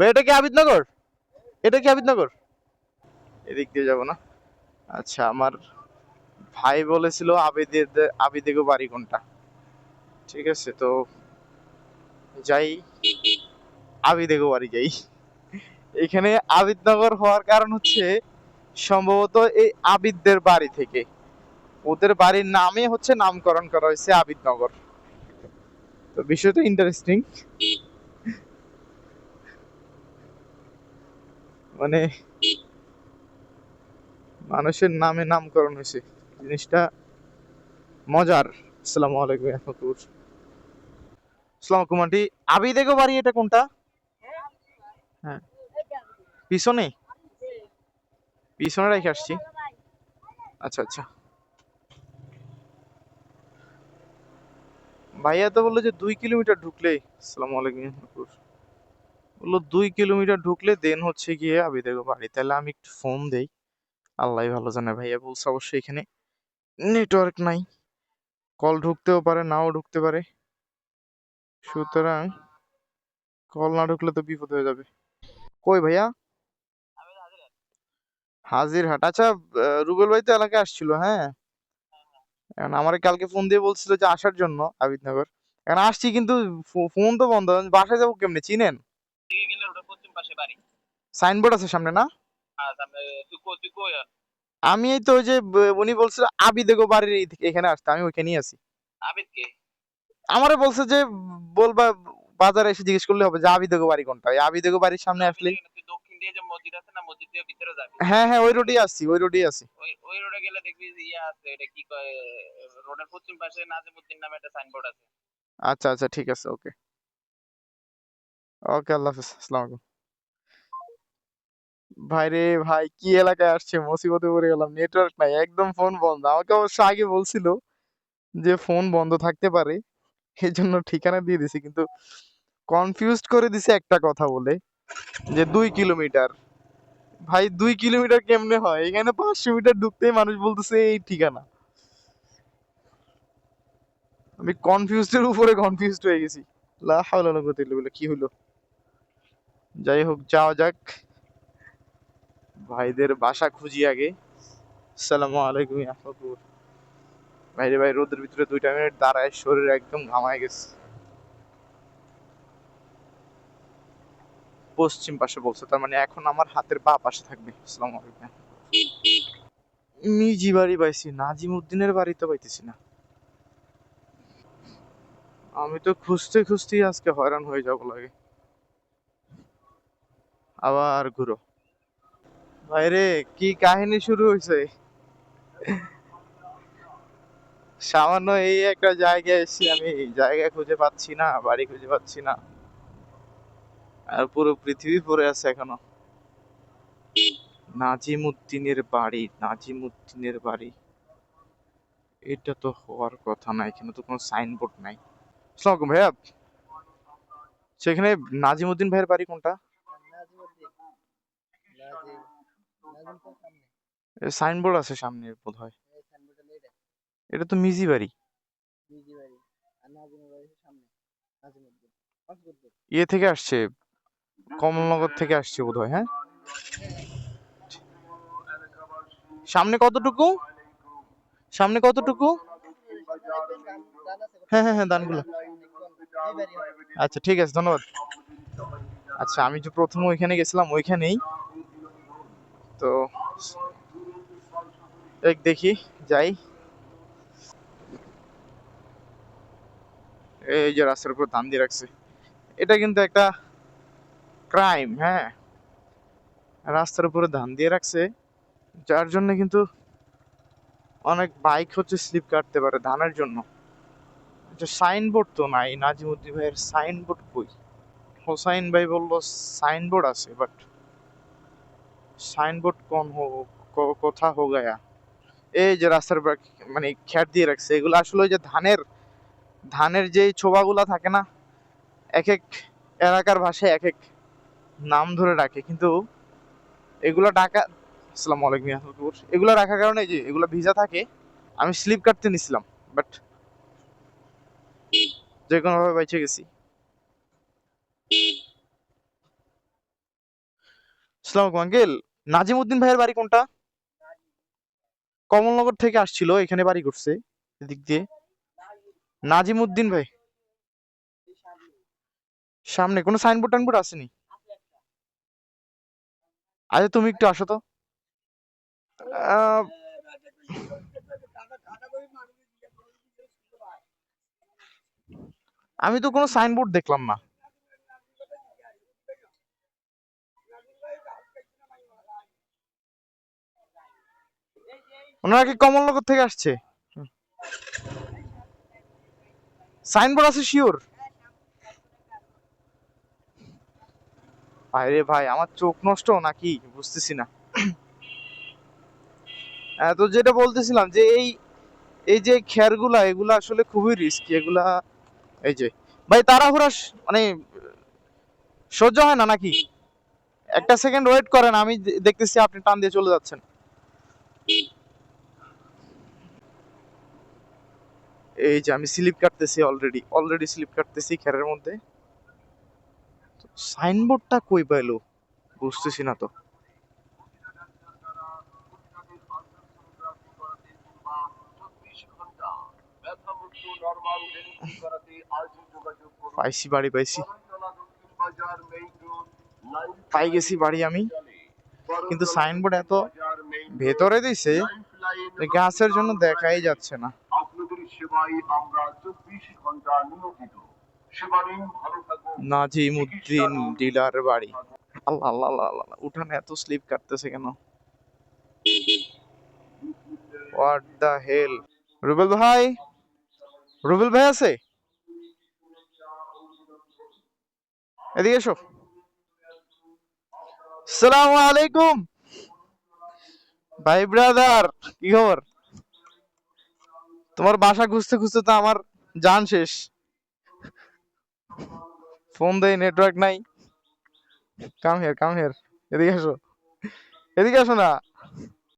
ভাই, এটা কি আবিদনগর? এটা কি আবিদনগর? এদিক দিয়ে যাব না। আচ্ছা আমার ভাই বলেছিল আবিদের আবিদেগো বাড়ি কোনটা? ঠিক আছে, তো যাই, আবিদেগো বাড়ি যাই। এখানে আবিদনগর হওয়ার কারণ হচ্ছে সম্ভবত এই আবিদদের বাড়ি থেকে। ওদের বাড়ির নামে হচ্ছে নামকরণ করা হয়েছে আবিদনগর। তো বিষয়টা ইন্টারেস্টিং মানে মানুষের নামে নামকরণ হয়েছে। জিনিসটা মজার। আসসালামু আলাইকুম রহমতুল আসসালামু আলাইকুম আন্টি। আবিদেগো বাড়ি, এটা কোনটা? হ্যাঁ। পিছনে? পিছনে রেখে আসছি। আচ্ছা আচ্ছা। ভাইয়া তো বলল যে দুই কিলোমিটার ঢুকলে আসসালামু আলাইকুম রহমতুল বলল, দুই কিলোমিটার ঢুকলে দেন হচ্ছে গিয়ে আবিদেগো বাড়ি। তাহলে আমি একটু ফোন দেই। আল্লাহ ভালো জানে ভাইয়া বলছে অবশ্যই এখানে নেটওয়ার্ক নাই। কল ঢুকতেও পারে, নাও ঢুকতে পারে। সুতরাং কল না ঢুকলে তো বিপদ হয়ে যাবে। কই ভাইয়া? হাজিরহাট। আচ্ছা রুবেল ভাই তো এলাকায় আসছিল হ্যাঁ? এখন আমার কালকে ফোন দিয়ে বলছিল যে আসার জন্য আবিদনগর। এখন আসছি কিন্তু ফোন তো বন্ধ। বাসায় যাব কেমনে? চিনেন? দিকে গেলে ওটা পশ্চিম পাশে বাড়ি। সাইনবোর্ড আছে সামনে না? আর? আমি এই তো ওই যে উনি বলছিল আবিদেগো বাড়ির এখানে আসতে আমি ওইখানেই আছি। আবিদ কে? আমারে বলছে যে বলবা বাজারে এসে জিজ্ঞেস করলে হবে যে আবিদেগো বাড়ি কোনটা? আবিদেগো বাড়ির সামনে আসলে দক্ষিণ দিয়ে যে মসজিদ আছে না মসজিদ দিয়ে ভিতরে যাবি। হ্যাঁ হ্যাঁ ওই রোডেই আছি ওই রোডেই আছি। ওই ওই রোডে গেলে দেখবি ইয়া আছে এটা কি কয় রোডের পশ্চিম পাশে নাজিমউদ্দিন নামে একটা সাইনবোর্ড আছে। আচ্ছা আচ্ছা ঠিক আছে ওকে। ওকে, আল্লাহ হাফিজ, আসসালামু আলাইকুম। ভাই রে ভাই, কি এলাকায় আসছে? মুসিবতে পড়ে গেলাম নেটওয়ার্ক নাই, একদম ফোন বন্ধ। আমাকে অবশ্য আগে বলছিল যে ফোন বন্ধ থাকতে পারে এই জন্য ঠিকানা দিয়ে দিছি, কিন্তু কনফিউজড করে দিছে একটা কথা বলে, যে দুই কিলোমিটার। ভাই, দুই কিলোমিটার কেমনে হয়? এখানে পাঁচশো মিটার ঢুকতেই মানুষ বলতেছে এই ঠিকানা। আমি কনফিউজডের উপরে কনফিউজড হয়ে গেছি। লা হাওলা কি হলো যাই হোক যাওয়া যাক। ভাইদের বাসা খুঁজি আগে। আসসালামু আলাইকুম আহমদুর ভাইরে ভাই, রোদের ভিতরে দুইটা মিনিট দাঁড়ায়, শরীর একদম ঘামায় গেছে। পশ্চিম পাশে বলছে, তার মানে এখন আমার হাতের বা পাশে থাকবে। আসসালামু আলাইকুম মিজি বাড়ি পাইছি, নাজিম উদ্দিনের বাড়ি তো পাইতেছি না। আমি তো খুঁজতে খুঁজতেই আজকে হয়রান হয়ে যাব লাগে। আবার ঘুরো। ভাইরে, কি কাহিনী শুরু হয়েছে সামান্য এই একটা জায়গায় এসেছি আমি জায়গা খুঁজে পাচ্ছি না, বাড়ি খুঁজে পাচ্ছি না। আর পুরো পৃথিবী পড়ে আছে এখনও। নাজিম উদ্দিনের বাড়ি নাজিম উদ্দিনের বাড়ি। এটা তো হওয়ার কথা না, এখানে তো কোনো সাইনবোর্ড নাই। আসসালামু ভাইয়া। সেখানে নাজিম উদ্দিন ভাইয়ের বাড়ি কোনটা? সাইনবোর্ড আছে সামনে বোধ হয় এটা তো মিজি বাড়ি। ইয়ে থেকে আসছে, কমলনগর থেকে আসছে বোধ হয় হ্যাঁ? সামনে কতটুকু? সামনে কতটুকু? হ্যাঁ হ্যাঁ হ্যাঁ দানগুলো। আচ্ছা ঠিক আছে, ধন্যবাদ। আচ্ছা আমি যে প্রথম ওইখানে গেছিলাম, ওইখানেই তো এক দেখি, যাই। এই যে রাস্তার উপর ধান দিয়ে রাখছে। এটা কিন্তু একটা ক্রাইম হ্যাঁ। রাস্তার উপরে ধান দিয়ে রাখছে, যার জন্য কিন্তু অনেক বাইক হচ্ছে স্লিপ কাটতে পারে ধানের জন্য। সাইনবোর্ড তো নাই, নাজিমুদ্দিন ভাইয়ের সাইনবোর্ড কই? হোসাইন ভাই বলল সাইনবোর্ড আছে বাট সাইনবোর্ড কোন কোথা হো গায়া? এই যে রাস্তার মানে খ্যাট দিয়ে রাখছে, এগুলো আসলে যে ধানের ধানের যে ছোবাগুলা থাকে না এক এক এলাকার ভাষায় এক এক নাম ধরে ডাকে কিন্তু এগুলো ডাকা, আসসালামু আলাইকুম ইয়াহুর এগুলো রাখার কারণে যে এগুলো ভিজা থাকে, আমি স্লিপ কাটতে নিছিলাম, বাট যে কোনোভাবে বেঁচে গেছি। আসসালামু আঙ্কেল। নাজিম উদ্দিন ভাইয়ের বাড়ি কোনটা? কমলনগর থেকে আসছিল, এখানে বাড়ি করছে, এদিক দিয়ে। নাজিম উদ্দিন ভাই। সামনে, কোনো সাইনবোর্ড টাইনবোর্ড আসেনি? আচ্ছা তুমি একটু আসো তো। আমি তো কোনো সাইনবোর্ড দেখলাম না। ওনারা কি কমলনগর থেকে আসছে? সাইনবোর্ড আছে শিওর? আরে ভাই, আমার চোখ নষ্ট নাকি? বুঝতেছি না। তো যেটা বলতেছিলাম যে এই এই যে খেরগুলা, এগুলা আসলে খুবই রিস্কি এগুলা এই যে, ভাই তাড়াহুড়া মানে সহ্য হয় না নাকি? একটা সেকেন্ড ওয়েট করেন, আমি দেখতেছি আপনি টান দিয়ে চলে যাচ্ছেন। এই যে আমি স্লিপ কাটতেছি অলরেডি অলরেডি স্লিপ কাটতেছি খেরের মধ্যে। সাইনবোর্ডটা কই পাইলো? বুঝতেছি না তো। পাইছি, বাড়ি পাইছি। পাই গেছি বাড়ি আমি। কিন্তু সাইনবোর্ড এত ভেতরে দিছে গাছের জন্য দেখাই যাচ্ছে না। সেবায় আমরা চব্বিশ ঘণ্টা নিয়োজিত ডিলার বাড়ি। আল্লাহ আল্লাহ আল্লাহ আল্লাহ। উঠানে এত স্লিপ কাটতেছে কেন? হোয়াট দা হেল রুবেল ভাই? রুবেল ভাই আছে? এদিকে এসো। সালামু আলাইকুম। ভাই ব্রাদার কি খবর? তোমার বাসা খুঁজতে খুঁজতে তো আমার জান শেষ। ফোন দেয় নেটওয়ার্ক নাই। কাম হের কাম হের এদিকে আসো। এদিকে আসো না।